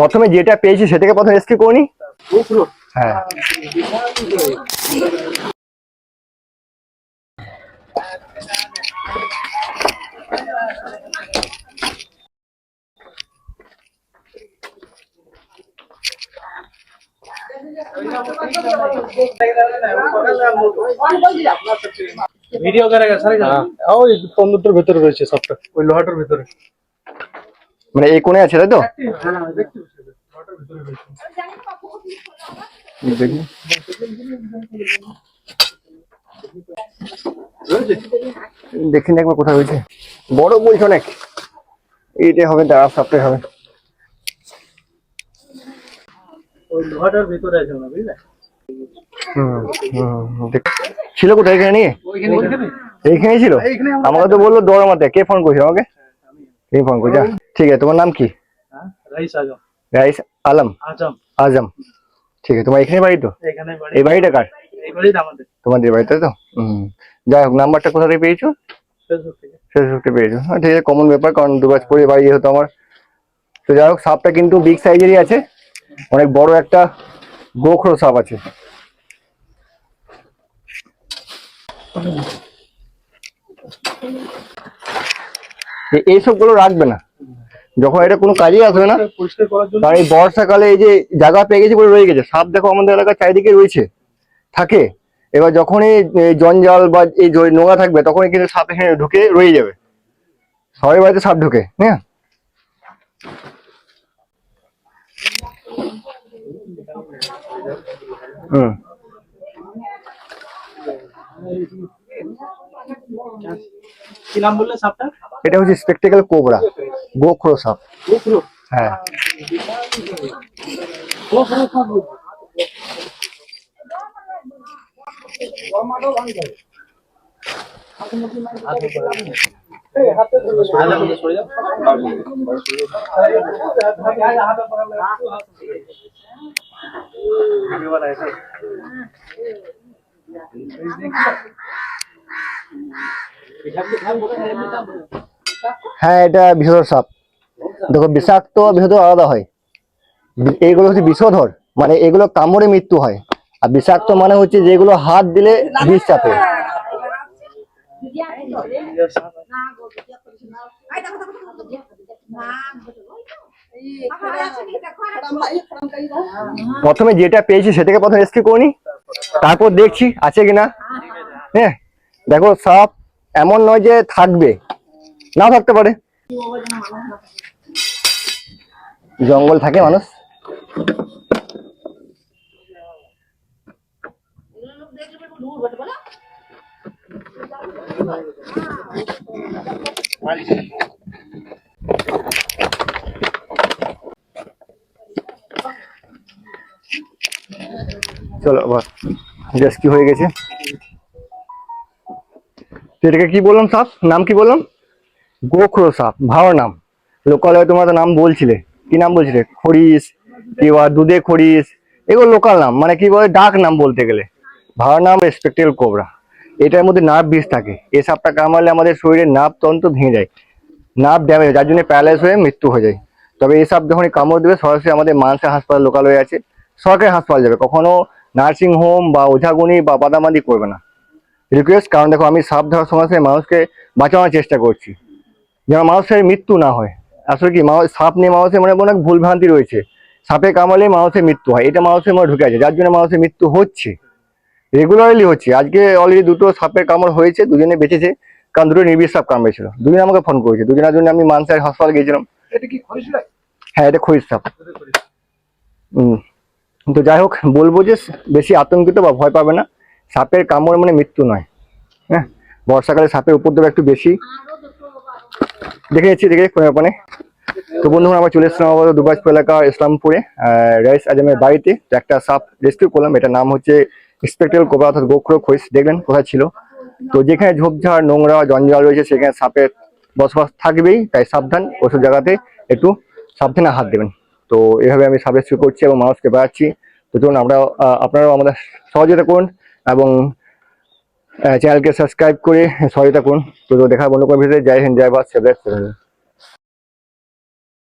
প্রথমে যেটা পেয়েছি সেটাকে প্রথমে রেস্কিউ করিনি হ্যাঁ। ভিডিও করেগা সারে ওই তন্দুরটার ভেতরে রয়েছে সবটা। ওই লোহাটার ভেতরে। মানে এই কোণে আছে তাই তো? হ্যাঁ দেখতে পাচ্ছি লোহাটার ভেতরে রয়েছে দেখি দেখি একবার কোথায় হয়েছে। বড় বলছো অনেক এইটাই হবে দাঁড়া সবটাই হবে। ছিল কোথায় এখানে নিয়ে? ওইখানে ছিল? আমাকে তো বলল দৌড়ামাতে কে ফোন করেছিল আমাকে? ফোন করেছে ঠিক আছে তোমার নাম কি? হ্যাঁ রাইস আজম। রাইস আলম? আজম। আজম। ঠিক আছে তোমার এখানে বাড়ি তো? এখানে বাড়ি। এই বাড়িটা কার? এই বাড়িটা আমাদের। তোমাদের বাড়ি তাই তো? হুম। যাই হোক নাম্বারটা কোথা থেকে পেয়েছ? ফেসবুক থেকে। ফেসবুকে পেয়েছ। হ্যাঁ ঠিক আছে কমন ব্যাপার কারণ দুগাছ পরে বাড়ি যেহেতু আমার। তো যাই হোক সাপটা কিন্তু বিগ সাইজেরই আছে। অনেক বড় একটা গোখরো সাপ আছে। এ- এইসবগুলো রাখবে না। যখন এটা কোনো কাজেই আসবে না কারণ এই বর্ষাকালে এই যে জায়গা পেয়ে গেছে বলে রয়ে গেছে সাপ দেখো আমাদের এলাকার চারিদিকে রয়েছে থাকে। এবার যখনই এই জঞ্জাল বা এই নোংরা থাকবে তখনই কিন্তু সাপ এখানে ঢুকে রয়ে যাবে। সবাই বাড়িতে সাপ ঢুকে হ্যাঁ? হুম। কি নাম বললে সাপটা এটা হচ্ছে স্পেকটেকল কোবরা গোখরো সাপ। গোখরো হ্যাঁ। গোখরো সাপ হ্যাঁ এটা বিষধর সাপ। দেখো, বিষাক্ত বিষধর আলাদা হয়। এইগুলো হচ্ছে বিষধর মানে এগুলো কামড়ে মৃত্যু হয়। আর বিষাক্ত মানে হচ্ছে যেগুলো হাত দিলে বিষ চাপে। প্রথমে যেটা পেয়েছি সেটাকে প্রথমে রেস্কিউ করিনি। তারপর দেখছি আছে কিনা। হ্যাঁ দেখো, সাপ এমন নয় যে থাকবে। নাও থাকতে পারে। জঙ্গল থাকে মানুষ। চলো আবার। হয়ে গেছে? এটাকে কি বললাম সাপ নাম কি বললাম? গোখরো সাপ ভালো নাম। লোকাল হয়ে তোমরা তো নাম বলছিলে। কি নাম বলছিলে? খরিস কিংবা দুধে খরিস এগুলো লোকাল নাম। মানে কি বলে? ডাক নাম বলতে গেলে। ভালো নাম রেসপেক্টেবল কোবরা এটার মধ্যে নার্ভ বিষ থাকে। এই সাপটা কামড়ালে আমাদের শরীরের নার্ভ তন্ত্র ভেঙে যায়। নার্ভ ড্যামেজ যার জন্য প্যারালাইজ হয়ে মৃত্যু হয়ে যায়। তবে এই সাপ যখনই কামড় দেবে, সরাসরি আমাদের মানসা হাসপাতাল লোকাল হয়ে আছে। সরকারি হাসপাতাল যাবে। কখনো নার্সিং হোম বা ওঝাগুনি বা বাদামাদি করবে না। রিকোয়েস্ট কারণ দেখো আমি সাপ ধরার সময় মানুষকে বাঁচানোর চেষ্টা করছি। যেন মানুষের মৃত্যু না হয়। আসলে কি মানুষ সাপ নিয়ে মানুষের মনে অনেক ভুল ভ্রান্তি রয়েছে। সাপে কামড়ালে মানুষের মৃত্যু হয়। এটা মানুষের মনে ঢুকে আছে যার জন্য মানুষের মৃত্যু হচ্ছে। রেগুলারলি হচ্ছে। আজকে অলরেডি দুটো সাপের কামড় হয়েছে দুজনে বেঁচেছে কারণ দুটো নির্বিষ সাপ কামড়েছিল। দুজনে আমাকে ফোন করেছে। দুজনের জন্য আমি মানসার হাসপাতাল গিয়েছিলাম। হ্যাঁ এটা খরিদ সাপ। হুম তো যাই হোক বলব যে বেশি আতঙ্কিত বা ভয় পাবে না। সাপের কামড় মানে মৃত্যু নয়। হ্যাঁ বর্ষাকালে সাপের উপদ্রব একটু বেশি। দেখে যাচ্ছি দেখে ব্যাপার তো বন্ধুরা আমরা চলে এসেছিলাম আবার দুবাজপুর এলাকা, ইসলামপুরে। রাইস আজমের বাড়িতে। তো একটা সাপ রেস্কিউ করলাম। এটার নাম হচ্ছে স্পেকটেল কোবরা অর্থাৎ গোখরো খৈস দেখবেন কোথায় ছিল। তো যেখানে ঝোপঝাড়, নোংরা, জঞ্জাল রয়েছে, সেখানে সাপের বসবাস থাকবেই। তাই সাবধান ওসব জায়গাতে একটু সাবধানে হাত দেবেন। তো এভাবে আমি সাব রেস্কিউ করছি এবং মানুষকে বাড়াচ্ছি তো চলুন, আমরা আপনারাও আমাদের সহযোগিতা করুন এবং চ্যানেলকে সাবস্ক্রাইব করে সহযোগিতা করুন তো দেখা বন্ধ করে ভিতরে। জয় হিন্দ, জয় ভারত সেভ